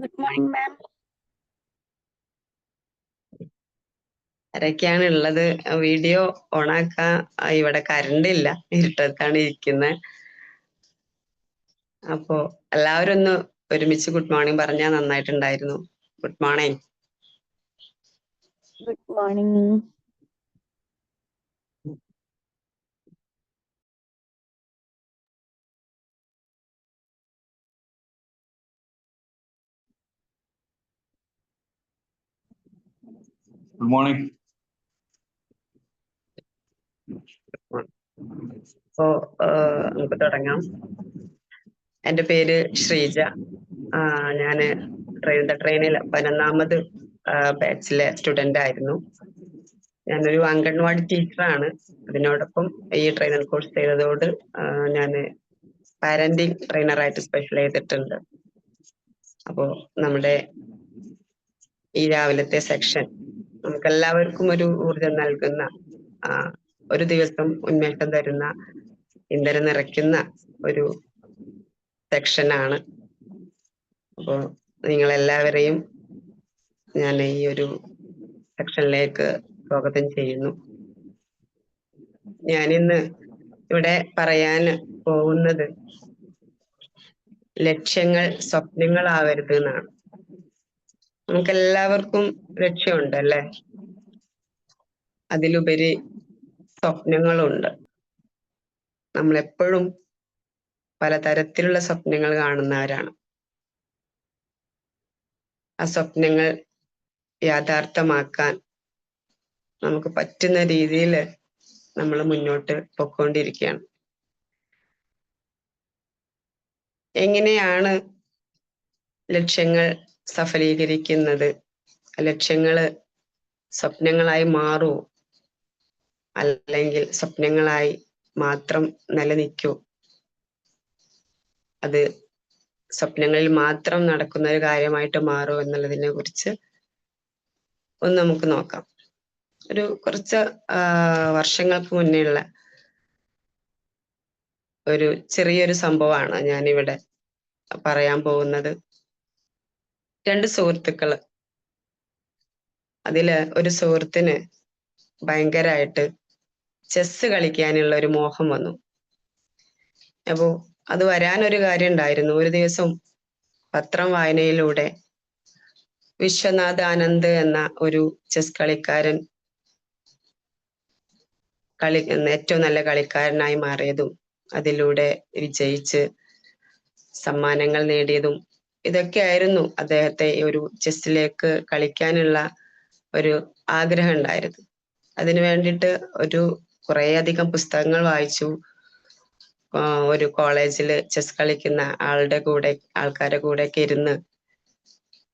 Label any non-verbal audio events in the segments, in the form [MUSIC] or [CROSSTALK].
Good morning ma'am ആരൊക്കെയാണ് ഉള്ളത്? Video ഓണാക്കാൻ ഇവിടെ കറണ്ട് ഇല്ല. ഇരുട്ടത്താണ് ഇരിക്കുന്നത് അപ്പോ എല്ലാവരും ഒന്ന് ഒരുമിച്ച് ഗുഡ് മോർണിംഗ് പറഞ്ഞാൽ നന്നായിട്ടുണ്ടായിരുന്നു. Good morning good morning. Good morning. അപ്പോ നമുക്ക് തുടങ്ങാം. എന്റെ പേര് ശ്രീജ. ഞാൻ ട്രെയിൻ ട്രെയിനിൽ പതിനൊന്നാമത് ബാച്ചിലെ സ്റ്റുഡന്റ് ആയിരുന്നു. ഞാനൊരു അംഗൻവാടി ടീച്ചറാണ്. അതിനോടൊപ്പം ഈ ട്രെയിനർ കോഴ്സ് ചെയ്തതോട് ഞാൻ പാരന്റിങ് ട്രെയിനറായിട്ട് സ്പെഷ്യൽ ചെയ്തിട്ടുണ്ട്. അപ്പോ നമ്മുടെ ഈ രാവിലത്തെ സെക്ഷൻ നമുക്ക് എല്ലാവർക്കും ഒരു ഊർജം നൽകുന്ന ഒരു ദിവസം ഉന്മേഷം തരുന്ന ഇന്ധനം നിറയ്ക്കുന്ന ഒരു സെക്ഷനാണ്. അപ്പോ നിങ്ങളെല്ലാവരെയും ഞാൻ ഈ ഒരു സെക്ഷനിലേക്ക് സ്വാഗതം ചെയ്യുന്നു. ഞാനിന്ന് ഇവിടെ പറയാൻ പോകുന്നത് ലക്ഷ്യങ്ങൾ സ്വപ്നങ്ങളാവരുത് എന്നാണ്. നമുക്ക് എല്ലാവർക്കും ലക്ഷ്യമുണ്ട് അല്ലെ അതിലുപരി സ്വപ്നങ്ങളുണ്ട്. നമ്മൾ എപ്പോഴും പലതരത്തിലുള്ള സ്വപ്നങ്ങൾ കാണുന്നവരാണ്. ആ സ്വപ്നങ്ങൾ യാഥാർത്ഥ്യമാക്കാൻ നമുക്ക് പറ്റുന്ന രീതിയിൽ നമ്മൾ മുന്നോട്ട് പൊക്കോണ്ടിരിക്കുകയാണ്. എങ്ങനെയാണ് ലക്ഷ്യങ്ങൾ സഫലീകരിക്കുന്നത്. ലക്ഷ്യങ്ങൾ സ്വപ്നങ്ങളായി മാറുമോ അല്ലെങ്കിൽ സ്വപ്നങ്ങളായി മാത്രം നിലനിൽക്കൂ. അത് സ്വപ്നങ്ങളിൽ മാത്രം നടക്കുന്ന ഒരു കാര്യമായിട്ട് മാറുമോ എന്നുള്ളതിനെ കുറിച്ച് ഒന്ന് നമുക്ക് നോക്കാം. ഒരു കുറച്ച് വർഷങ്ങൾക്ക് മുന്നേയുള്ള ഒരു ചെറിയൊരു സംഭവമാണ് ഞാനിവിടെ പറയാൻ പോകുന്നത്. രണ്ട് സുഹൃത്തുക്കൾ. അതിൽ ഒരു സുഹൃത്തിന് ഭയങ്കരമായിട്ട് ചെസ് കളിക്കാനുള്ള ഒരു മോഹം വന്നു. അപ്പോ അത് വരാനൊരു കാര്യം ഉണ്ടായിരുന്നു ഒരു ദിവസം പത്രം വായനയിലൂടെ വിശ്വനാഥ് ആനന്ദ് എന്ന ഒരു ചെസ് കളിക്കാരൻ കളി ഏറ്റവും നല്ല കളിക്കാരനായി മാറിയതും അതിലൂടെ വിജയിച്ച് സമ്മാനങ്ങൾ നേടിയതും ഇതൊക്കെയായിരുന്നു അദ്ദേഹത്തെ ഒരു ചെസ്സിലേക്ക് കളിക്കാനുള്ള ഒരു ആഗ്രഹം ഉണ്ടായിരുന്നത് അതിനു വേണ്ടിയിട്ട് ഒരു കുറേയധികം പുസ്തകങ്ങൾ വായിച്ചു. ഒരു കോളേജിൽ ചെസ് കളിക്കുന്ന ആളുടെ കൂടെ ആൾക്കാരുടെ കൂടെ ഒക്കെ ഇരുന്ന്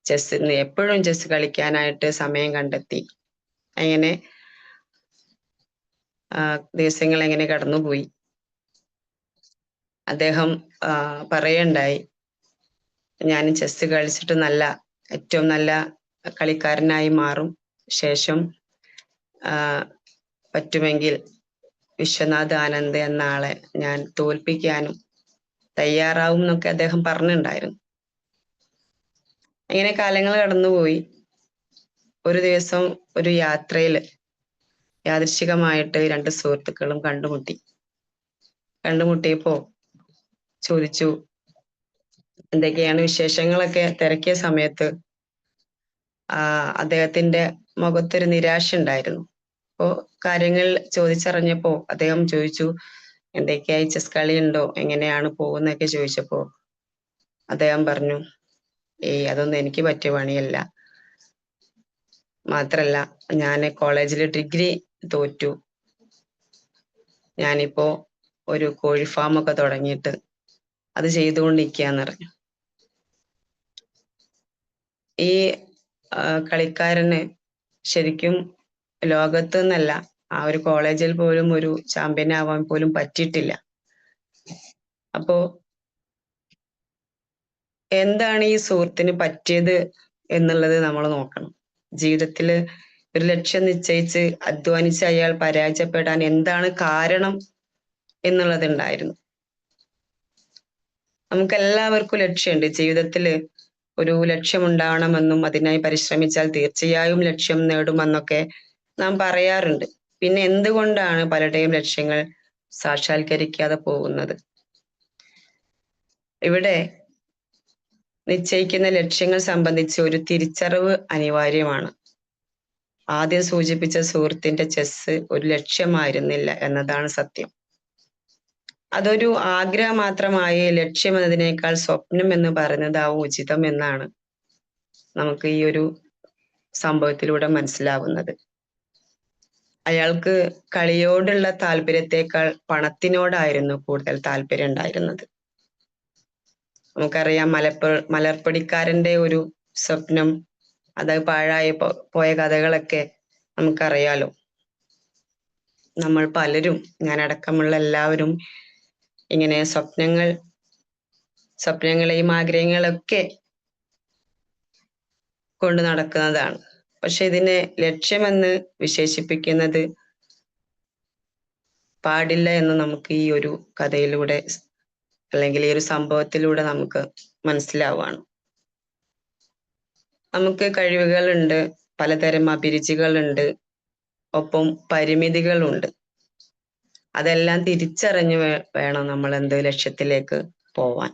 ചെസ് എപ്പോഴും ചെസ് കളിക്കാനായിട്ട് സമയം കണ്ടെത്തി. അങ്ങനെ ദിവസങ്ങൾ എങ്ങനെ കടന്നുപോയി. അദ്ദേഹം പറയുണ്ടായി ഞാൻ ചെസ് കളിച്ചിട്ട് നല്ല ഏറ്റവും നല്ല കളിക്കാരനായി മാറും. ശേഷം പറ്റുമെങ്കിൽ വിശ്വനാഥ് ആനന്ദ് എന്ന ആളെ ഞാൻ തോൽപ്പിക്കാനും തയ്യാറാവും എന്നൊക്കെ അദ്ദേഹം പറഞ്ഞിട്ടുണ്ടായിരുന്നു അങ്ങനെ കാലങ്ങൾ കടന്നുപോയി. ഒരു ദിവസം ഒരു യാത്രയിൽ യാദൃശികമായിട്ട് രണ്ട് സുഹൃത്തുക്കളും കണ്ടുമുട്ടി. കണ്ടുമുട്ടിയപ്പോ ചോദിച്ചു എന്തൊക്കെയാണ് വിശേഷങ്ങളൊക്കെ തിരക്കിയ സമയത്ത് അദ്ദേഹത്തിന്റെ മുഖത്തൊരു നിരാശ ഉണ്ടായിരുന്നു. അപ്പോ കാര്യങ്ങൾ ചോദിച്ചറിഞ്ഞപ്പോ അദ്ദേഹം ചോദിച്ചു എന്തൊക്കെയായി? ചെസ് കളി ഉണ്ടോ? എങ്ങനെയാണ് പോകുന്നൊക്കെ ചോദിച്ചപ്പോ അദ്ദേഹം പറഞ്ഞു ഏയ് അതൊന്നും എനിക്ക് പറ്റിയ പണിയല്ല. മാത്രല്ല ഞാൻ കോളേജിൽ ഡിഗ്രി തോറ്റു. ഞാനിപ്പോ ഒരു കോഴി ഫാം ഒക്കെ തുടങ്ങിയിട്ട് അത് ചെയ്തുകൊണ്ടിരിക്കുകയെന്ന് പറഞ്ഞു. ഈ കളിക്കാരന് ശരിക്കും ലോകത്ത് നിന്നല്ല ആ ഒരു കോളേജിൽ പോലും ഒരു ചാമ്പ്യൻ ആവാൻ പോലും പറ്റിയിട്ടില്ല. അപ്പോ എന്താണ് ഈ സുഹൃത്തിന് പറ്റിയത് എന്നുള്ളത് നമ്മൾ നോക്കണം. ജീവിതത്തിൽ ഒരു ലക്ഷ്യം നിശ്ചയിച്ച് അധ്വാനിച്ച് അയാൾ പരാജയപ്പെടാൻ എന്താണ് കാരണം എന്നുള്ളത് ഉണ്ടായിരുന്നു. നമുക്ക് എല്ലാവർക്കും ലക്ഷ്യമുണ്ട്. ജീവിതത്തിൽ ഒരു ലക്ഷ്യമുണ്ടാവണമെന്നും അതിനായി പരിശ്രമിച്ചാൽ തീർച്ചയായും ലക്ഷ്യം നേടുമെന്നൊക്കെ നാം പറയാറുണ്ട്. പിന്നെ എന്തുകൊണ്ടാണ് പലരുടെയും ലക്ഷ്യങ്ങൾ സാക്ഷാത്കരിക്കാതെ പോകുന്നത്? ഇവിടെ നിശ്ചയിക്കുന്ന ലക്ഷ്യങ്ങൾ സംബന്ധിച്ച് ഒരു തിരിച്ചറിവ് അനിവാര്യമാണ്. ആദ്യം സൂചിപ്പിച്ച സുഹൃത്തിന്റെ ചെസ് ഒരു ലക്ഷ്യമായിരുന്നില്ല എന്നതാണ് സത്യം. അതൊരു ആഗ്രഹം മാത്രമായി ലക്ഷ്യം എന്നതിനേക്കാൾ സ്വപ്നം എന്ന് പറയുന്നതാവും ഉചിതം എന്നാണ് നമുക്ക് ഈ ഒരു സംഭവത്തിലൂടെ മനസ്സിലാവുന്നത്. അയാൾക്ക് കളിയോടുള്ള താല്പര്യത്തെക്കാൾ പണത്തിനോടായിരുന്നു കൂടുതൽ താല്പര്യം ഉണ്ടായിരുന്നത്. നമുക്കറിയാം മലപ്പ മലർപ്പടിക്കാരന്റെ ഒരു സ്വപ്നം അത് പാഴായി പോയ കഥകളൊക്കെ നമുക്കറിയാലോ. നമ്മൾ പലരും ഞാനടക്കമുള്ള എല്ലാവരും ഇങ്ങനെ സ്വപ്നങ്ങൾ സ്വപ്നങ്ങളെയും ആഗ്രഹങ്ങളൊക്കെ കൊണ്ട് നടക്കുന്നതാണ്. പക്ഷെ ഇതിനെ ലക്ഷ്യമെന്ന് വിശേഷിപ്പിക്കുന്നത് പാടില്ല എന്ന് നമുക്ക് ഈ ഒരു കഥയിലൂടെ അല്ലെങ്കിൽ ഈ ഒരു സംഭവത്തിലൂടെ നമുക്ക് മനസ്സിലാവുകയാണ് നമുക്ക് കഴിവുകളുണ്ട് പലതരം അഭിരുചികളുണ്ട് ഒപ്പം പരിമിതികളുണ്ട്. അതെല്ലാം തിരിച്ചറിഞ്ഞ് വേണം നമ്മൾ എന്ത് ലക്ഷ്യത്തിലേക്ക് പോവാൻ.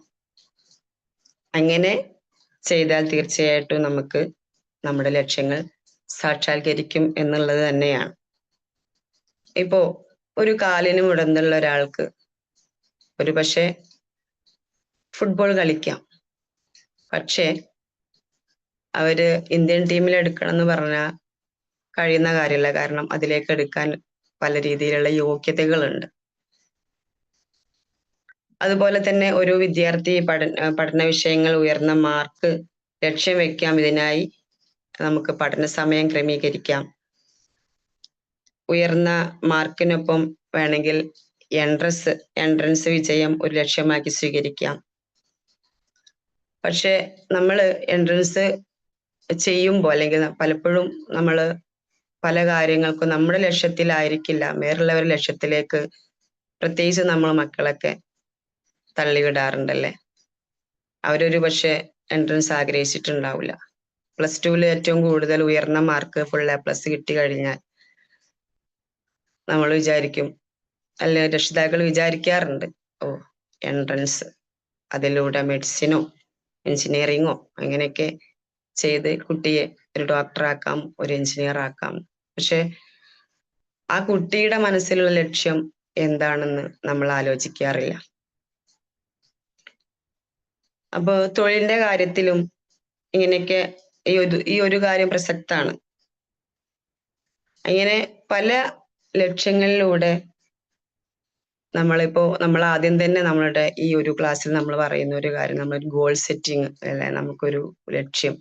അങ്ങനെ ചെയ്താൽ തീർച്ചയായിട്ടും നമുക്ക് നമ്മുടെ ലക്ഷ്യങ്ങൾ സാക്ഷാത്കരിക്കും എന്നുള്ളത് തന്നെയാണ്. ഇപ്പോ ഒരു കാലിന് മുടന്നുള്ള ഒരാൾക്ക് ഒരു പക്ഷേ ഫുട്ബോൾ കളിക്കാം. പക്ഷേ അവർ ഇന്ത്യൻ ടീമിൽ എടുക്കണം എന്ന് പറഞ്ഞാൽ കഴിയുന്ന കാര്യമല്ല. കാരണം അതിലേക്ക് എടുക്കാൻ പല രീതിയിലുള്ള യോഗ്യതകളുണ്ട്. അതുപോലെ തന്നെ ഒരു വിദ്യാർത്ഥി പഠന പഠന വിഷയങ്ങൾ ഉയർന്ന മാർക്ക് ലക്ഷ്യം വെക്കാം. ഇതിനായി നമുക്ക് പഠന സമയം ക്രമീകരിക്കാം. ഉയർന്ന മാർക്കിനൊപ്പം വേണമെങ്കിൽ എൻട്രൻസ് എൻട്രൻസ് വിജയം ഒരു ലക്ഷ്യമാക്കി സ്വീകരിക്കാം. പക്ഷെ നമ്മൾ എൻട്രൻസ് ചെയ്യുമ്പോൾ അല്ലെങ്കിൽ പലപ്പോഴും നമ്മൾ പല കാര്യങ്ങൾക്കും നമ്മുടെ ലക്ഷ്യത്തിലായിരിക്കില്ല. വേറുള്ളവരുടെ ലക്ഷ്യത്തിലേക്ക് പ്രത്യേകിച്ച് നമ്മൾ മക്കളൊക്കെ തള്ളിവിടാറുണ്ടല്ലേ? അവരൊരു പക്ഷെ എൻട്രൻസ് ആഗ്രഹിച്ചിട്ടുണ്ടാവില്ല. പ്ലസ് ടുവിൽ ഏറ്റവും കൂടുതൽ ഉയർന്ന മാർക്ക് ഫുൾ എ പ്ലസ് കിട്ടി കഴിഞ്ഞാൽ നമ്മൾ വിചാരിക്കും അല്ലെ രക്ഷിതാക്കൾ വിചാരിക്കാറുണ്ട് ഓ എൻട്രൻസ് അതിലൂടെ മെഡിസിനോ എഞ്ചിനീയറിങ്ങോ അങ്ങനെയൊക്കെ ചെയ്ത് കുട്ടിയെ ഒരു ഡോക്ടറാക്കാം ഒരു എഞ്ചിനീയർ ആക്കാം പക്ഷെ ആ കുട്ടിയുടെ മനസ്സിലുള്ള ലക്ഷ്യം എന്താണെന്ന് നമ്മൾ ആലോചിക്കാറില്ല. അപ്പോൾ തൊഴിലിന്റെ കാര്യത്തിലും ഇങ്ങനെയൊക്കെ ഈ ഒരു ഈ ഒരു കാര്യം പ്രസക്താണ്. അങ്ങനെ പല ലക്ഷ്യങ്ങളിലൂടെ നമ്മളിപ്പോ നമ്മൾ ആദ്യം തന്നെ നമ്മളുടെ ഈ ഒരു ക്ലാസ്സിൽ നമ്മൾ പറയുന്ന ഒരു കാര്യം നമ്മൾ ഗോൾ സെറ്റിങ് അല്ലെ നമുക്കൊരു ലക്ഷ്യം.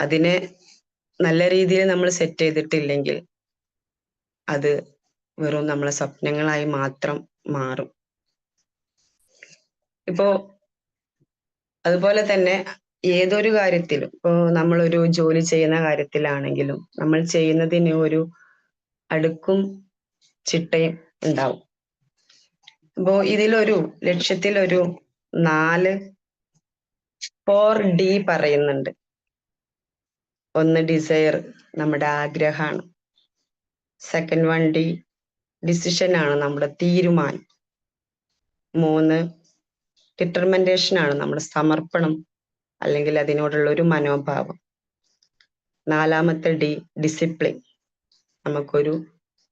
അതിനെ നല്ല രീതിയിൽ നമ്മൾ സെറ്റ് ചെയ്തിട്ടില്ലെങ്കിൽ അത് വെറും നമ്മളെ സ്വപ്നങ്ങളായി മാത്രം മാറും. ഇപ്പോ അതുപോലെ തന്നെ ഏതൊരു കാര്യത്തിലും ഇപ്പോ നമ്മളൊരു ജോലി ചെയ്യുന്ന കാര്യത്തിലാണെങ്കിലും നമ്മൾ ചെയ്യുന്നതിന് ഒരു അടുക്കും ചിട്ടയും ഉണ്ടാവും. അപ്പോ ഇതിലൊരു ലക്ഷ്യത്തിലൊരു നാല് ഫോർ ഡി പറയുന്നുണ്ട്. ഒന്ന് ഡിസയർ നമ്മുടെ ആഗ്രഹമാണ്. സെക്കൻഡ് വൺ ഡി ഡിസിഷൻ ആണ് നമ്മുടെ തീരുമാനം. മൂന്ന് ഡിറ്റർമെന്റേഷൻ ആണ് നമ്മുടെ സമർപ്പണം അല്ലെങ്കിൽ അതിനോടുള്ള ഒരു മനോഭാവം. നാലാമത്തെ ഡി ഡിസിപ്ലിൻ നമുക്കൊരു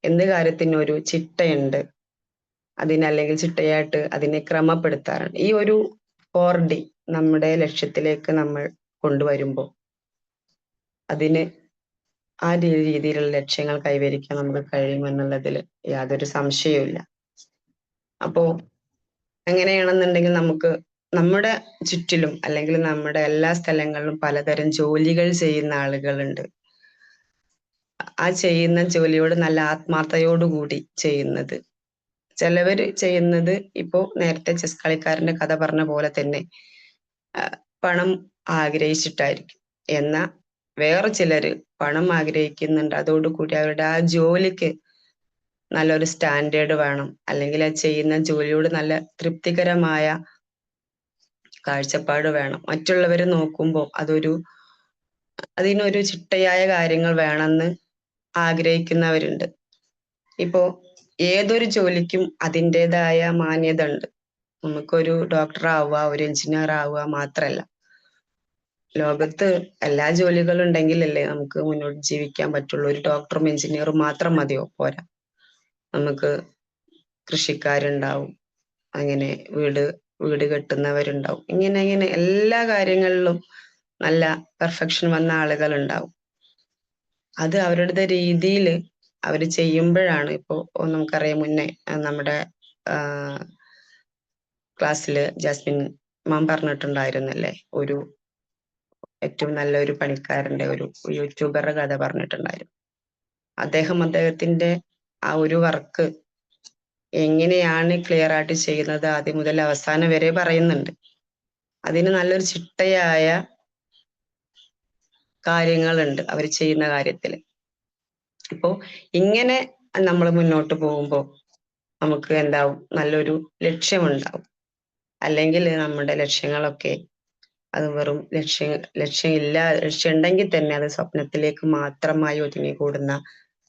എന്ത് കാര്യത്തിനും ഒരു ചിട്ടയുണ്ട് അതിനല്ലെങ്കിൽ ചിട്ടയായിട്ട് അതിനെ ക്രമപ്പെടുത്താറുണ്ട്. ഈ ഒരു ഫോർ ഡി നമ്മുടെ ലക്ഷ്യത്തിലേക്ക് നമ്മൾ കൊണ്ടുവരുമ്പോൾ അതിന് ആ രീതിയിലുള്ള ലക്ഷ്യങ്ങൾ കൈവരിക്കാൻ നമുക്ക് കഴിയുമെന്നുള്ളതിൽ യാതൊരു സംശയവുമില്ല അപ്പോ അങ്ങനെയാണെന്നുണ്ടെങ്കിൽ നമുക്ക് നമ്മുടെ ചുറ്റിലും അല്ലെങ്കിൽ നമ്മുടെ എല്ലാ സ്ഥലങ്ങളിലും പലതരം ജോലികൾ ചെയ്യുന്ന ആളുകളുണ്ട്. ആ ചെയ്യുന്ന ജോലിയോട് നല്ല ആത്മാർത്ഥതയോടുകൂടി ചെയ്യുന്നത്. ചിലവര് ചെയ്യുന്നത് ഇപ്പോ നേരത്തെ ചെസ് കളിക്കാരന്റെ കഥ പറഞ്ഞ പോലെ തന്നെ പണം ആഗ്രഹിച്ചിട്ടായിരിക്കും. എന്ന വേറെ ചിലര് പണം ആഗ്രഹിക്കുന്നുണ്ട്. അതോടുകൂടി അവരുടെ ആ ജോലിക്ക് നല്ലൊരു സ്റ്റാൻഡേർഡ് വേണം. അല്ലെങ്കിൽ ആ ചെയ്യുന്ന ജോലിയോട് നല്ല തൃപ്തികരമായ കാഴ്ചപ്പാട് വേണം. മറ്റുള്ളവരെ നോക്കുമ്പോൾ അതൊരു അതിനൊരു ചിട്ടയായ കാര്യങ്ങൾ വേണമെന്ന് ആഗ്രഹിക്കുന്നവരുണ്ട്. ഇപ്പോ ഏതൊരു ജോലിക്കും അതിന്റെതായ മാന്യത ഉണ്ട് നമുക്കൊരു ഡോക്ടർ ആവുക ഒരു എഞ്ചിനീയർ ആവുക മാത്രല്ല. ലോകത്ത് എല്ലാ ജോലികളും ഉണ്ടെങ്കിലല്ലേ നമുക്ക് മുന്നോട്ട് ജീവിക്കാൻ പറ്റുള്ളൂ. ഒരു ഡോക്ടറും എഞ്ചിനീയറും മാത്രം മതിയോ? പോരാ. നമുക്ക് കൃഷിക്കാരുണ്ടാവും. അങ്ങനെ വീട് വീട് കെട്ടുന്നവരുണ്ടാവും. ഇങ്ങനെ ഇങ്ങനെ എല്ലാ കാര്യങ്ങളിലും നല്ല പെർഫെക്ഷൻ വന്ന ആളുകൾ ഉണ്ടാവും അത് അവരുടെ രീതിയിൽ അവർ ചെയ്യുമ്പോഴാണ് ഇപ്പോൾ നമുക്കറിയാം മുന്നേ നമ്മുടെ ക്ലാസ്സിൽ ജാസ്മിൻ മാം പറഞ്ഞിട്ടുണ്ടായിരുന്നല്ലേ? ഒരു ഏറ്റവും നല്ലൊരു പണിക്കാരന്റെ ഒരു യൂട്യൂബറുടെ കഥ പറഞ്ഞിട്ടുണ്ടായിരുന്നു. അദ്ദേഹം അദ്ദേഹത്തിന്റെ ആ ഒരു വർക്ക് എങ്ങനെയാണ് ക്ലിയർ ആയിട്ട് ചെയ്യുന്നത് ആദ്യം മുതൽ അവസാനം വരെ പറയുന്നുണ്ട്. അതിന് നല്ലൊരു ചിട്ടയായ കാര്യങ്ങളുണ്ട് അവർ ചെയ്യുന്ന കാര്യത്തിൽ. അപ്പോ ഇങ്ങനെ നമ്മൾ മുന്നോട്ട് പോകുമ്പോൾ നമുക്ക് എന്താവും? നല്ലൊരു ലക്ഷ്യമുണ്ടാവും. അല്ലെങ്കിൽ നമ്മുടെ ലക്ഷ്യങ്ങളൊക്കെ അത് വെറും ലക്ഷ്യ ലക്ഷ്യമില്ല. ലക്ഷ്യം ഉണ്ടെങ്കിൽ തന്നെ അത് സ്വപ്നത്തിലേക്ക് മാത്രമായി ഒതുങ്ങിക്കൂടുന്ന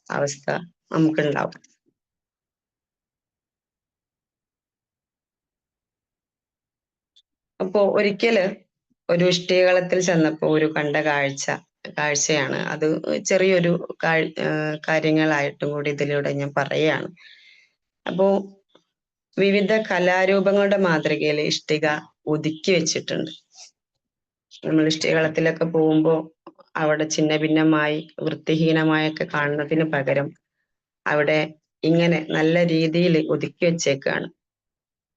അവസ്ഥ നമുക്കുണ്ടാവും. അപ്പോ ഒരിക്കൽ ഒരു ഇഷ്ടികളത്തിൽ ചെന്നപ്പോ ഒരു കണ്ട കാഴ്ച കാഴ്ചയാണ്. അത് ചെറിയൊരു കാര്യങ്ങളായിട്ടും കൂടി ഇതിലൂടെ ഞാൻ പറയുകയാണ്. അപ്പോ വിവിധ കലാരൂപങ്ങളുടെ മാതൃകയിൽ ഇഷ്ടിക ഒതുക്കി വെച്ചിട്ടുണ്ട്. നമ്മൾ ഇഷ്ടികളത്തിലൊക്കെ പോകുമ്പോൾ അവിടെ ചിന്ന ഭിന്നമായി വൃത്തിഹീനമായൊക്കെ കാണുന്നതിന് പകരം അവിടെ ഇങ്ങനെ നല്ല രീതിയിൽ ഒതുക്കി വെച്ചേക്കാണ്.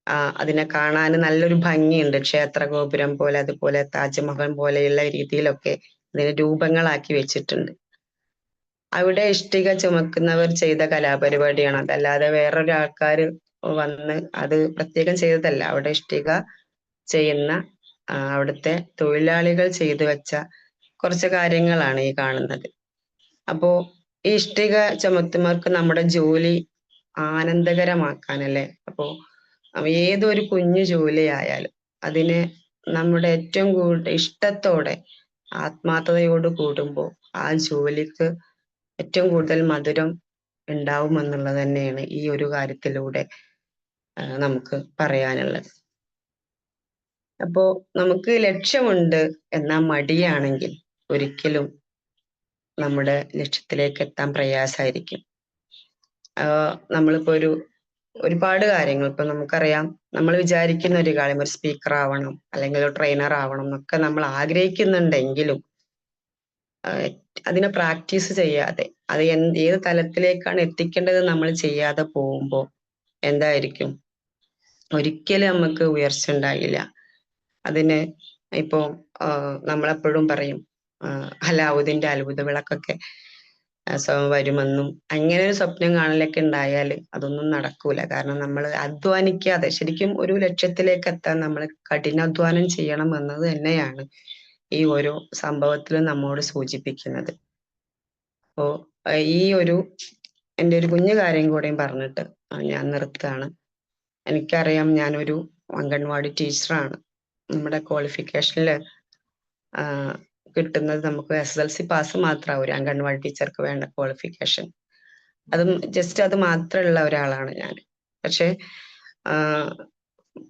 ആ അതിനെ കാണാൻ നല്ലൊരു ഭംഗിയുണ്ട്. ക്ഷേത്ര ഗോപുരം പോലെ അതുപോലെ താജ്മഹൽ പോലെയുള്ള രീതിയിലൊക്കെ ഇതിനെ രൂപങ്ങളാക്കി വെച്ചിട്ടുണ്ട്. അവിടെ ഇഷ്ടിക ചുമക്കുന്നവർ ചെയ്ത കലാപരിപാടിയാണ്. അതല്ലാതെ വേറൊരാൾക്കാർ വന്ന് അത് പ്രത്യേകം ചെയ്തതല്ല. അവിടെ ഇഷ്ടിക ചെയ്യുന്ന അവിടുത്തെ തൊഴിലാളികൾ ചെയ്തു വെച്ച കുറച്ച് കാര്യങ്ങളാണ് ഈ കാണുന്നത്. അപ്പോ ഈ ഇഷ്ടിക ചുമത്തുന്നവർക്ക് നമ്മുടെ ജോലി ആനന്ദകരമാക്കാനല്ലേ? അപ്പോ ഏതൊരു കുഞ്ഞു ജോലി ആയാലും അതിനെ നമ്മുടെ ഏറ്റവും കൂടുതൽ ഇഷ്ടത്തോടെ ആത്മാർത്ഥതയോട് കൂടുമ്പോൾ ആ ജോലിക്ക് ഏറ്റവും കൂടുതൽ മധുരം ഉണ്ടാവുമെന്നുള്ളത് തന്നെയാണ് ഈ ഒരു കാര്യത്തിലൂടെ നമുക്ക് പറയാനുള്ളത്. അപ്പോ നമുക്ക് ലക്ഷ്യമുണ്ട് എന്നാ മടിയാണെങ്കിൽ ഒരിക്കലും നമ്മുടെ ലക്ഷ്യത്തിലേക്ക് എത്താൻ പ്രയാസമായിരിക്കും നമ്മളിപ്പോ ഒരു ഒരുപാട് കാര്യങ്ങൾ ഇപ്പൊ നമുക്കറിയാം. നമ്മൾ വിചാരിക്കുന്ന ഒരു കാര്യം ഒരു സ്പീക്കർ ആവണം അല്ലെങ്കിൽ ഒരു ട്രെയിനർ ആവണം എന്നൊക്കെ നമ്മൾ ആഗ്രഹിക്കുന്നുണ്ടെങ്കിലും അതിനെ പ്രാക്ടീസ് ചെയ്യാതെ അത് ഏത് തലത്തിലേക്കാണ് എത്തിക്കേണ്ടത് നമ്മൾ ചെയ്യാതെ പോകുമ്പോൾ എന്തായിരിക്കും? ഒരിക്കലും നമുക്ക് ഉയർച്ച ഉണ്ടാകില്ല. അതിന് ഇപ്പോ നമ്മളെപ്പോഴും പറയും അലാവുദ്ദീന്റെ അത്ഭുത വിളക്കൊക്കെ വരുമെന്നും അങ്ങനെ ഒരു സ്വപ്നം കാണലൊക്കെ ഉണ്ടായാൽ അതൊന്നും നടക്കൂല. കാരണം നമ്മൾ അധ്വാനിക്കാതെ ശരിക്കും ഒരു ലക്ഷ്യത്തിലേക്ക് എത്താൻ നമ്മൾ കഠിനാധ്വാനം ചെയ്യണം എന്നത് തന്നെയാണ് ഈ ഒരു സംഭവത്തിലും നമ്മോട് സൂചിപ്പിക്കുന്നത്. അപ്പോ ഈ ഒരു എന്റെ ഒരു കുഞ്ഞു കാര്യം കൂടെയും പറഞ്ഞിട്ട് ഞാൻ നിർത്തുകയാണ്. എനിക്കറിയാം ഞാനൊരു അംഗൻവാടി ടീച്ചറാണ്. നമ്മുടെ ക്വാളിഫിക്കേഷനിൽ കിട്ടുന്നത് നമുക്ക് എസ് എൽ സി പാസ് മാത്രമാണ് ഒരു അംഗൻവാടി ടീച്ചർക്ക് വേണ്ട ക്വാളിഫിക്കേഷൻ അതും ജസ്റ്റ് അത് മാത്രമുള്ള ഒരാളാണ് ഞാൻ പക്ഷെ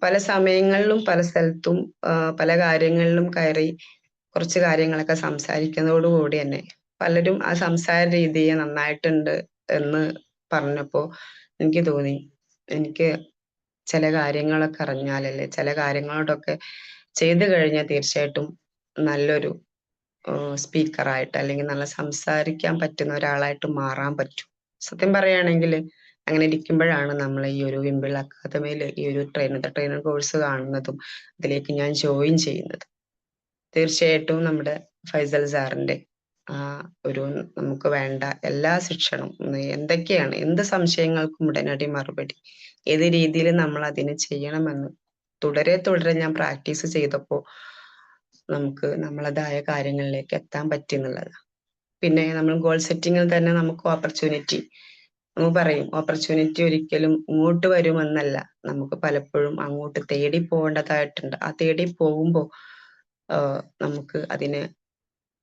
പല സമയങ്ങളിലും പല സ്ഥലത്തും പല കാര്യങ്ങളിലും കയറി കുറച്ച് കാര്യങ്ങളൊക്കെ സംസാരിക്കുന്നതോടുകൂടി തന്നെ പലരും ആ സംസാര രീതിയെ നന്നായിട്ടുണ്ട് എന്ന് പറഞ്ഞപ്പോൾ എനിക്ക് തോന്നി. എനിക്ക് ചില കാര്യങ്ങളൊക്കെ അറിഞ്ഞാലല്ലേ ചില കാര്യങ്ങളോടൊക്കെ ചെയ്തു കഴിഞ്ഞാൽ തീർച്ചയായിട്ടും നല്ലൊരു സ്പീക്കറായിട്ട് അല്ലെങ്കിൽ നല്ല സംസാരിക്കാൻ പറ്റുന്ന ഒരാളായിട്ട് മാറാൻ പറ്റും. സത്യം പറയുകയാണെങ്കിൽ അങ്ങനെ ഇരിക്കുമ്പോഴാണ് നമ്മൾ ഈ ഒരു വിമ്പിൾ അക്കാദമിയിൽ ഈ ഒരു ട്രെയിനർ ട്രെയിനർ കോഴ്സ് കാണുന്നതും അതിലേക്ക് ഞാൻ ജോയിൻ ചെയ്യുന്നത്. തീർച്ചയായിട്ടും നമ്മുടെ ഫൈസൽ സാറിന്റെ ഒരു നമുക്ക് വേണ്ട എല്ലാ ശിക്ഷണവും. എന്തൊക്കെയാണ് എന്ത് സംശയങ്ങൾക്കും ഉടനടി മറുപടി. ഏത് രീതിയിൽ നമ്മൾ അതിനെ ചെയ്യണമെന്ന്. തുടരെ തുടരെ ഞാൻ പ്രാക്ടീസ് ചെയ്തപ്പോൾ നമുക്ക് നമ്മളതായ കാര്യങ്ങളിലേക്ക് എത്താൻ പറ്റുന്നുള്ളത് പിന്നെ നമ്മൾ ഗോൾ സെറ്റിങ്ങിൽ തന്നെ നമുക്ക് ഓപ്പർച്യൂണിറ്റി നമ്മൾ പറയും ഓപ്പർച്യൂണിറ്റി ഒരിക്കലും ഇങ്ങോട്ട് വരുമെന്നല്ല. നമുക്ക് പലപ്പോഴും അങ്ങോട്ട് തേടി പോകേണ്ടതായിട്ടുണ്ട്. ആ തേടി പോകുമ്പോൾ നമുക്ക് അതിനെ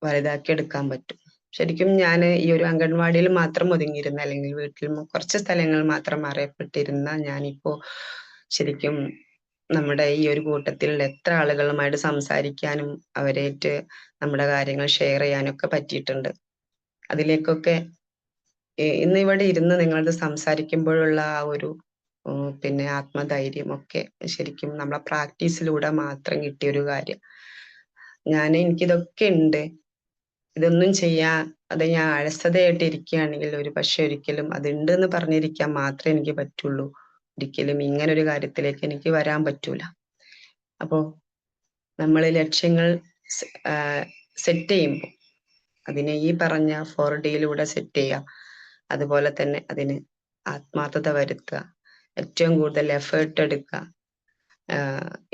വലുതാക്കി എടുക്കാൻ പറ്റും. ശരിക്കും ഞാൻ ഈ ഒരു അംഗൻവാടിയിൽ മാത്രം ഒതുങ്ങിയിരുന്ന അല്ലെങ്കിൽ വീട്ടിൽ കുറച്ച് സ്ഥലങ്ങൾ മാത്രം അറിയപ്പെട്ടിരുന്ന ഞാനിപ്പോ ശരിക്കും നമ്മുടെ ഈ ഒരു കൂട്ടത്തിൽ എത്ര ആളുകളുമായിട്ട് സംസാരിക്കാനും അവരായിട്ട് നമ്മുടെ കാര്യങ്ങൾ ഷെയർ ചെയ്യാനും ഒക്കെ പറ്റിയിട്ടുണ്ട്. അതിലേക്കൊക്കെ ഇന്ന് ഇവിടെ ഇരുന്ന് നിങ്ങളത് സംസാരിക്കുമ്പോഴുള്ള ആ ഒരു പിന്നെ ആത്മധൈര്യം ഒക്കെ ശരിക്കും നമ്മളെ പ്രാക്ടീസിലൂടെ മാത്രം കിട്ടിയ ഒരു കാര്യം. ഞാൻ എനിക്കിതൊക്കെ ഉണ്ട് ഇതൊന്നും ചെയ്യാ അത് ഞാൻ അലസതയായിട്ട് ഇരിക്കുകയാണെങ്കിൽ ഒരു പക്ഷെ ഒരിക്കലും അതുണ്ട് എന്ന് പറഞ്ഞിരിക്കാൻ മാത്രമേ എനിക്ക് പറ്റുള്ളൂ. ഒരിക്കലും ഇങ്ങനെ ഒരു കാര്യത്തിലേക്ക് എനിക്ക് വരാൻ പറ്റൂല. അപ്പോ നമ്മൾ ലക്ഷ്യങ്ങൾ സെറ്റ് ചെയ്യുമ്പോൾ അതിനെ ഈ പറഞ്ഞ ഫോർ ഡിയിലൂടെ സെറ്റ് ചെയ്യുക. അതുപോലെ തന്നെ അതിന് ആത്മാർത്ഥത വരുത്തുക. ഏറ്റവും കൂടുതൽ എഫേർട്ട് എടുക്കുക.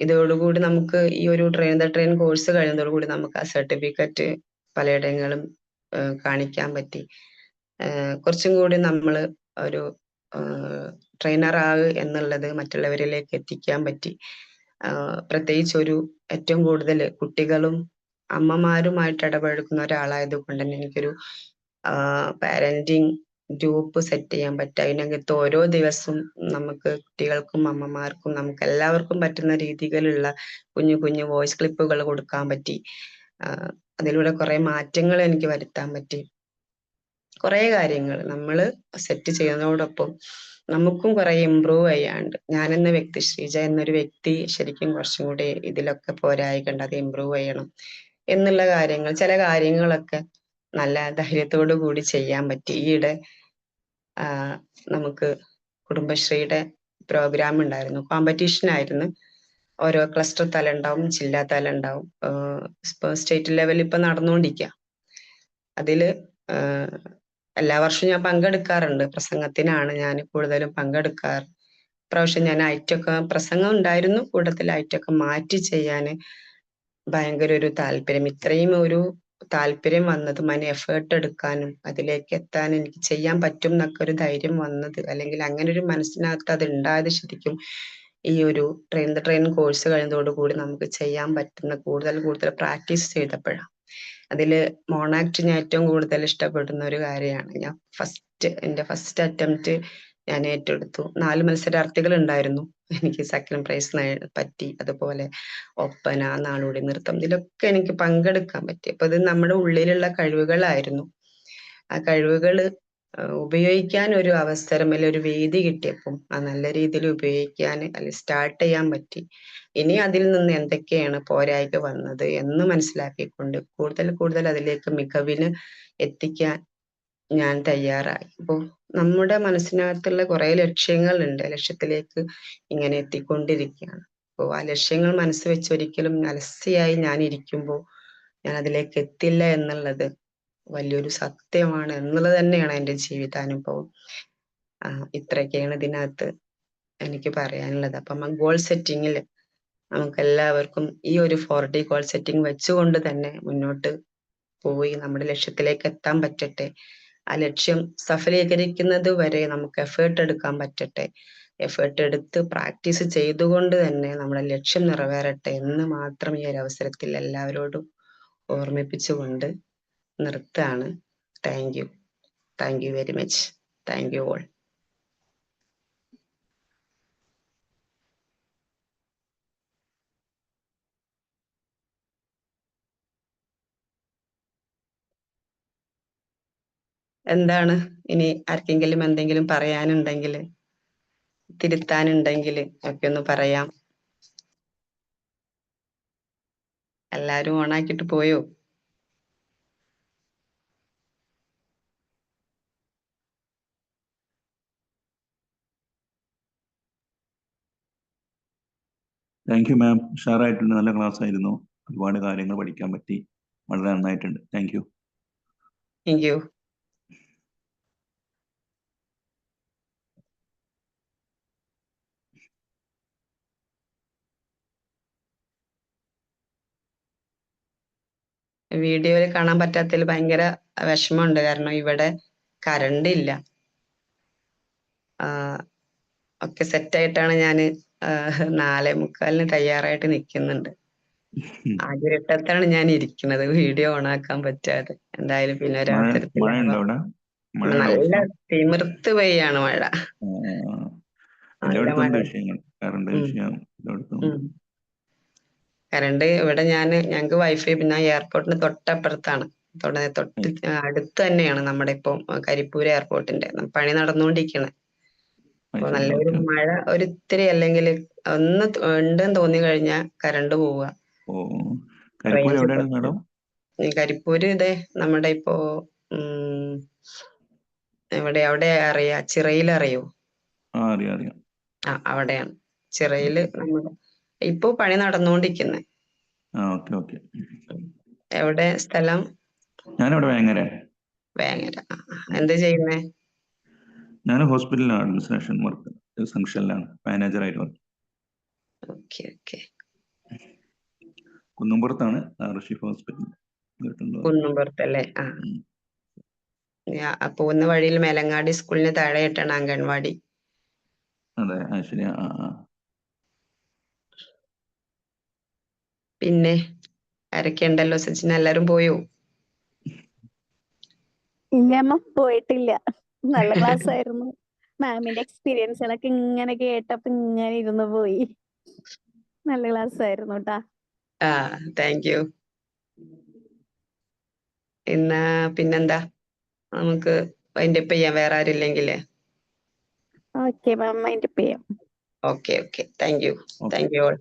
ഇതോടുകൂടി നമുക്ക് ഈ ഒരു ട്രെയിൻ ദ ട്രെയിൻ കോഴ്സ് കഴിയുന്നതോടുകൂടി നമുക്ക് ആ സർട്ടിഫിക്കറ്റ് പലയിടങ്ങളും കാണിക്കാൻ പറ്റി. കുറച്ചും കൂടി നമ്മൾ ഒരു ട്രെയിനർ ആവ് എന്നുള്ളത് മറ്റുള്ളവരിലേക്ക് എത്തിക്കാൻ പറ്റി. പ്രത്യേകിച്ച് ഒരു ഏറ്റവും കൂടുതൽ കുട്ടികളും അമ്മമാരുമായിട്ട് ഇടപഴകുന്ന ഒരാളായത് കൊണ്ട് തന്നെ എനിക്കൊരു പാരന്റിങ് ഗ്രൂപ്പ് സെറ്റ് ചെയ്യാൻ പറ്റും. അതിനകത്ത് ഓരോ ദിവസവും നമുക്ക് കുട്ടികൾക്കും അമ്മമാർക്കും നമുക്ക് എല്ലാവർക്കും പറ്റുന്ന രീതിയിലുള്ള കുഞ്ഞു കുഞ്ഞു വോയിസ് ക്ലിപ്പുകൾ കൊടുക്കാൻ പറ്റി. അതിലൂടെ കുറെ മാറ്റങ്ങൾ എനിക്ക് വരുത്താൻ പറ്റി. കുറെ കാര്യങ്ങൾ നമ്മൾ സെറ്റ് ചെയ്യുന്നതോടൊപ്പം നമുക്കും കുറെ ഇമ്പ്രൂവ് ചെയ്യാണ്ട് ഞാൻ എന്ന വ്യക്തി ശ്രീജ എന്നൊരു വ്യക്തി ശരിക്കും കുറച്ചും കൂടി ഇതിലൊക്കെ പോരായി കണ്ട് അത് ഇമ്പ്രൂവ് ചെയ്യണം എന്നുള്ള കാര്യങ്ങൾ ചില കാര്യങ്ങളൊക്കെ നല്ല ധൈര്യത്തോടു കൂടി ചെയ്യാൻ പറ്റി. ഈയിടെ നമുക്ക് കുടുംബശ്രീയുടെ പ്രോഗ്രാം ഉണ്ടായിരുന്നു. കോമ്പറ്റീഷൻ ആയിരുന്നു. ഓരോ ക്ലസ്റ്റർ തല ഉണ്ടാവും ജില്ലാ തല ഉണ്ടാവും സ്റ്റേറ്റ് ലെവലിൽ ഇപ്പൊ നടന്നുകൊണ്ടിരിക്കുക അതിൽ എല്ലാ വർഷവും ഞാൻ പങ്കെടുക്കാറുണ്ട്. പ്രസംഗത്തിനാണ് ഞാൻ കൂടുതലും പങ്കെടുക്കാറ്. പ്രാവശ്യം ഞാൻ ഐറ്റൊക്കെ പ്രസംഗം ഉണ്ടായിരുന്നു. കൂടുതൽ ഐറ്റൊക്കെ മാറ്റി ചെയ്യാൻ ഭയങ്കര ഒരു താല്പര്യം. ഇത്രയും ഒരു താല്പര്യം വന്നത് മന എഫേർട്ട് എടുക്കാനും അതിലേക്ക് എത്താൻ എനിക്ക് ചെയ്യാൻ പറ്റും എന്നൊക്കെ ഒരു ധൈര്യം വന്നത് അല്ലെങ്കിൽ അങ്ങനെ ഒരു മനസ്സിനകത്ത് അത് ഉണ്ടായത് ശരിക്കും ഈ ഒരു ട്രെയിൻ ദ ട്രെയിൻ കോഴ്സ് കഴിഞ്ഞതോടുകൂടി നമുക്ക് ചെയ്യാൻ പറ്റുന്ന കൂടുതൽ കൂടുതൽ പ്രാക്ടീസ് ചെയ്തപ്പോഴാണ് അതിൽ മോണാക്ട് ഞാൻ ഏറ്റവും കൂടുതൽ ഇഷ്ടപ്പെടുന്ന ഒരു കാര്യമാണ്. ഞാൻ ഫസ്റ്റ് എന്റെ ഫസ്റ്റ് അറ്റംപ്റ്റ് ഞാൻ ഏറ്റെടുത്തു. നാല് മത്സരാർത്ഥികൾ ഉണ്ടായിരുന്നു. എനിക്ക് സെക്കൻഡ് പ്രൈസ് പറ്റി. അതുപോലെ ഒപ്പന നാടോടി നൃത്തം ഇതിലൊക്കെ എനിക്ക് പങ്കെടുക്കാൻ പറ്റി. അപ്പൊ ഇത് നമ്മുടെ ഉള്ളിലുള്ള കഴിവുകളായിരുന്നു. ആ കഴിവുകൾ ഉപയോഗിക്കാൻ ഒരു അവസരം അല്ലെങ്കിൽ ഒരു വേദി കിട്ടിയപ്പം ആ നല്ല രീതിയിൽ ഉപയോഗിക്കാൻ അല്ലെങ്കിൽ സ്റ്റാർട്ട് ചെയ്യാൻ പറ്റി. ഇനി അതിൽ നിന്ന് എന്തൊക്കെയാണ് പോരായ്മ വന്നത് എന്ന് മനസ്സിലാക്കിക്കൊണ്ട് കൂടുതൽ കൂടുതൽ അതിലേക്ക് മികവിന് എത്തിക്കാൻ ഞാൻ തയ്യാറായി. അപ്പോൾ നമ്മുടെ മനസ്സിനകത്തുള്ള കുറെ ലക്ഷ്യങ്ങളുണ്ട് ലക്ഷ്യത്തിലേക്ക് ഇങ്ങനെ എത്തിക്കൊണ്ടിരിക്കുകയാണ്. അപ്പോൾ ആ ലക്ഷ്യങ്ങൾ മനസ്സ് വെച്ച് ഒരിക്കലും അലസ്യായി ഞാൻ ഇരിക്കുമ്പോൾ ഞാൻ അതിലേക്ക് എത്തില്ല എന്നുള്ളത് വലിയൊരു സത്യമാണ് എന്നുള്ളത് തന്നെയാണ് എന്റെ ജീവിതാനുഭവം. ഇത്രയൊക്കെയാണ് ഇതിനകത്ത് എനിക്ക് പറയാനുള്ളത്. അപ്പം ഗോൾ സെറ്റിങ്ങിൽ നമുക്ക് എല്ലാവർക്കും ഈ ഒരു ഫോർ ഡി ഗോൾ സെറ്റിംഗ് വെച്ചുകൊണ്ട് തന്നെ മുന്നോട്ട് പോയി നമ്മുടെ ലക്ഷ്യത്തിലേക്ക് എത്താൻ പറ്റട്ടെ. ആ ലക്ഷ്യം സഫലീകരിക്കുന്നത് വരെ നമുക്ക് എഫേർട്ട് എടുക്കാൻ പറ്റട്ടെ. എഫേർട്ട് എടുത്ത് പ്രാക്ടീസ് ചെയ്തുകൊണ്ട് തന്നെ നമ്മുടെ ലക്ഷ്യം നിറവേറട്ടെ എന്ന് മാത്രം ഈ ഒരു അവസരത്തിൽ എല്ലാവരോടും ഓർമ്മിപ്പിച്ചുകൊണ്ട് നിർത്താണ് thank you thank you very much thank you all എന്താണ്? ഇനി ആർക്കെങ്കിലും എന്തെങ്കിലും പറയാനുണ്ടെങ്കിൽ തിരുത്താനുണ്ടെങ്കിൽ ഒക്കെ ഒന്ന് പറയാം. എല്ലാരും ഓണാക്കിട്ട് പോയോ? താങ്ക് യു മാം ഉഷാറായിട്ടുണ്ട്. നല്ല ക്ലാസ് ആയിരുന്നു ഒരുപാട് കാര്യങ്ങൾ പഠിക്കാൻ പറ്റി. വളരെ നന്നായിട്ടുണ്ട്. താങ്ക് യു താങ്ക് യു വീഡിയോയിൽ കാണാൻ പറ്റാത്തതിൽ ഭയങ്കര വിഷമമുണ്ട്. കാരണം ഇവിടെ കറണ്ട് ഇല്ല. ഒക്കെ സെറ്റായിട്ടാണ് ആഹ് നാലേ മുക്കാലിന് തയ്യാറായിട്ട് നിൽക്കുന്നുണ്ട് [LAUGHS] ആദ്യഘട്ടത്താണ് ഞാൻ ഇരിക്കുന്നത്. വീഡിയോ ഓണാക്കാൻ പറ്റാതെ. എന്തായാലും പിന്നെ നല്ല തിമിർത്ത് പെയ്യാണ് മഴ. കറണ്ട് ഇവിടെ ഞാൻ ഞങ്ങക്ക് വൈഫൈ പിന്നെ എയർപോർട്ടിന് തൊട്ടപ്പുറത്താണ്. തൊട തൊട്ട് അടുത്ത് തന്നെയാണ് നമ്മുടെ ഇപ്പം കരിപ്പൂർ എയർപോർട്ടിന്റെ. പണി നടന്നുകൊണ്ടിരിക്കണേ. അപ്പൊ നല്ലൊരു മഴ ഒരിത്തിരി അല്ലെങ്കിൽ ഒന്ന് ഉണ്ട് ഉണ്ടെന്ന് തോന്നി കഴിഞ്ഞാൽ കറണ്ട് പോവുക. ഓ കരിപ്പൂർ എവിടെയാണ് മാഡം? ഈ കരിപ്പൂര് ഇതേ നമ്മുടെ ഇപ്പോ ഉം എവിടെ അവിടെ അറിയാ? ചിറയിൽ അറിയോ? ആ അറിയാം അറിയാം. ആ അവിടെയാണ്. ചിറയിൽ നമ്മുടെ ഇപ്പൊ പണി നടന്നുകൊണ്ടിരിക്കുന്നത് ആ ഓക്കെ ഓക്കെ. എവിടെ സ്ഥലം? ഞാനിവിടെ വേങ്ങര. വേങ്ങര ആ, ആ. എന്ത് ചെയ്യുന്നേ? ഞാൻ ഹോസ്പിറ്റലിലാണ് അഡ്മിനിസ്ട്രേഷൻ വർക്ക് ഫംഗ്ഷനിലാണ് മാനേജറായിട്ട് വർക്ക്. Okay okay. കുന്നുംപുറത്താണ് ഋഷിഫ് ഹോസ്പിറ്റൽ. കേട്ടിട്ടുണ്ടോ? കുന്നുംപുറത്തല്ലേ? ആ. പോകുന്ന വഴിയിൽ മേലങ്ങാടി സ്കൂളിന് താഴെയായിട്ടാണ് അംഗൻവാടി. അതെ ആ ശരി ആ ആ പിന്നെ ആരൊക്കെ ഉണ്ടല്ലോ സച്ചിൻ എല്ലാരും പോയോ? ഇല്ല അമ്മ പോയിട്ടില്ല. നല്ല ക്ലാസ് ആയിരുന്നു. മാമിന്റെ എക്സ്പീരിയൻസുകളൊക്കെ ഇങ്ങനെ കേട്ടപ്പോ ഇങ്ങനെ ഇരുന്ന് പോയി. നല്ല ക്ലാസ് ആയിരുന്നു കേട്ടാ ആ താങ്ക് യു എന്നാ പിന്നെന്താ? നമുക്ക് അതിന്റെ ചെയ്യാം. വേറെ ആരും ഇല്ലെങ്കിലേ. ഓക്കെ മാം അതിന്റെ ചെയ്യാം. Okay okay thank you Okay. Thank you all